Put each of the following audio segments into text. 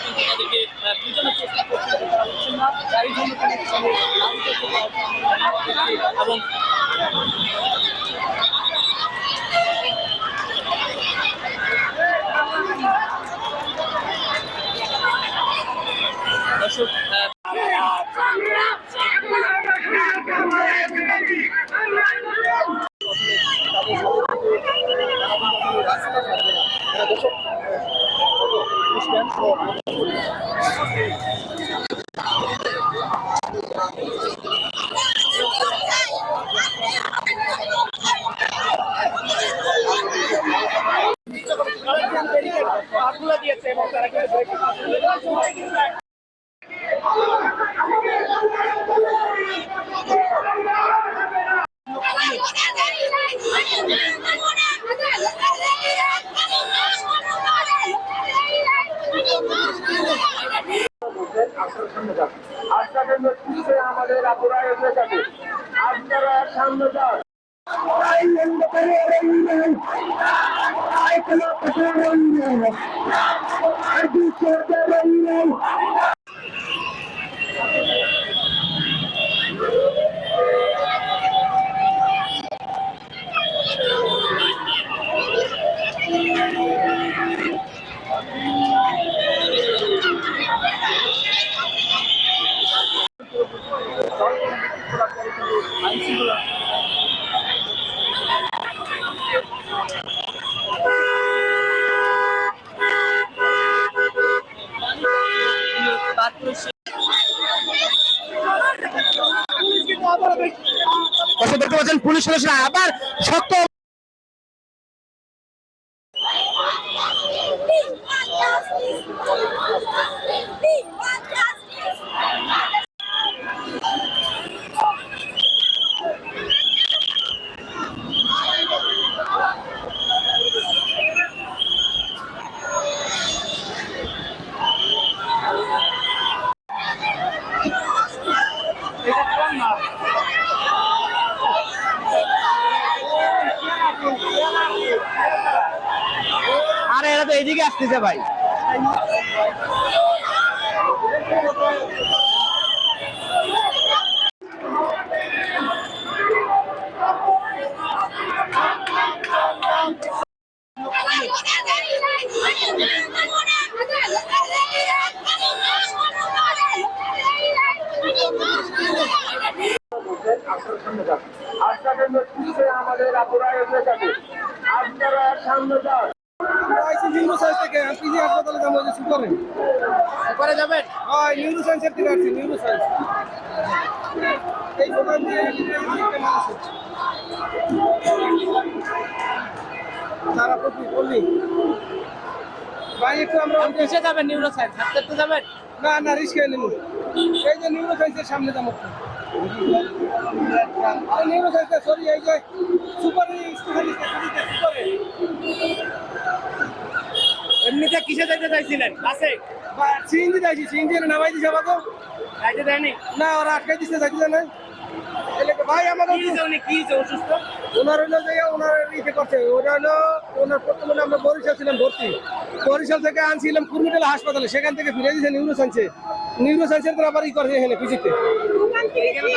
কিন্তু তাদেরকে বোঝানোর চেষ্টা করছেন যে না এবং 안 녕. আপনাদের নেতৃত্বে আমাদের আপুরা এগিয়ে যাবে। আপনারা সামনে যান। তারপরে সে দেখতে পাচ্ছেন পুলিশ সদস্যরা আবার শক্ত এদিকে আসতেছে ভাই। আপনারা সামনে যান। নিউরো সায়েন্স থেকে পিজি হাসপাতালে যাব যে সুপারে করে যাবেন? হয় নিউরো সায়েন্সের থেকে আসছি নিউরো সায়েন্স। এই দোকান দিয়ে তারা প্রতি বললি ভাই একটু আমরা কিসে যাবেন নিউরো সায়েন্স? হাঁটতে যাবেন? না না রিস্ক নেব এই যে নিউরো সায়েন্সের সামনে যাব। নিউরো সরি এই যে সুপারে সুপারে এমনিতে কিসে যেতে চাইছিলেন? বাসে? সিএনজি যাইছি সিএনজি নামাই দিছে আমাকে। যাইতে দেয়নি? না ওরা আটকাই দিচ্ছে যাইতে না ভাই আমাদের কি উনি? কি যে অসুস্থ? ওনার হলো যে ওনার করছে। ওরা হলো ওনার প্রথমে আমরা বরিশাল ছিলাম ভর্তি। বরিশাল থেকে আনছিলাম কুর্মিটালা হাসপাতালে। সেখান থেকে ফিরে দিয়েছে নিউরো সায়েন্সে নিউরো সায়েন্সের তো আবার ই করছে এখানে পিজিতে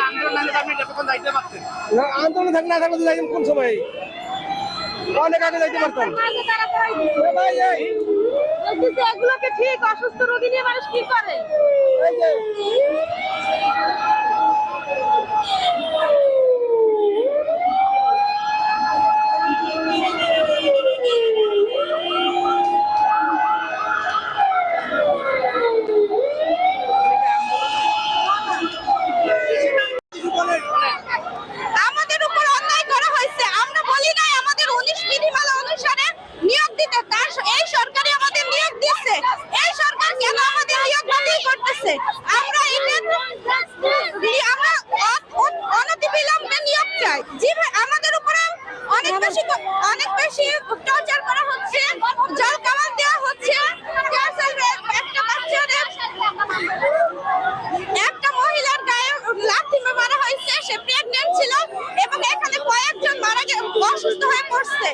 আন্দোলন যাইতে না, থাকলে না থাকলে যাইতাম কোন সময়? অনেক আগে যাইতে পারতাম। এ বলছি এগুলোকে ঠিক অসুস্থ রোগী নিয়ে মানুষ কি করে? আছে। আমরা আমরা অনতিবিলম্বে নিয়োগ চাই। যে আমাদের উপরে অনেক হ্যাঁ, বেশি অনেক বেশি টর্চার করা হচ্ছে জল কামান দেওয়া হচ্ছে। একটা মহিলার গায়ে মারা হয়েছে সে ছিল এবং এখানে কয়েকজন মারা গিয়ে অসুস্থ হয়ে পড়ছে।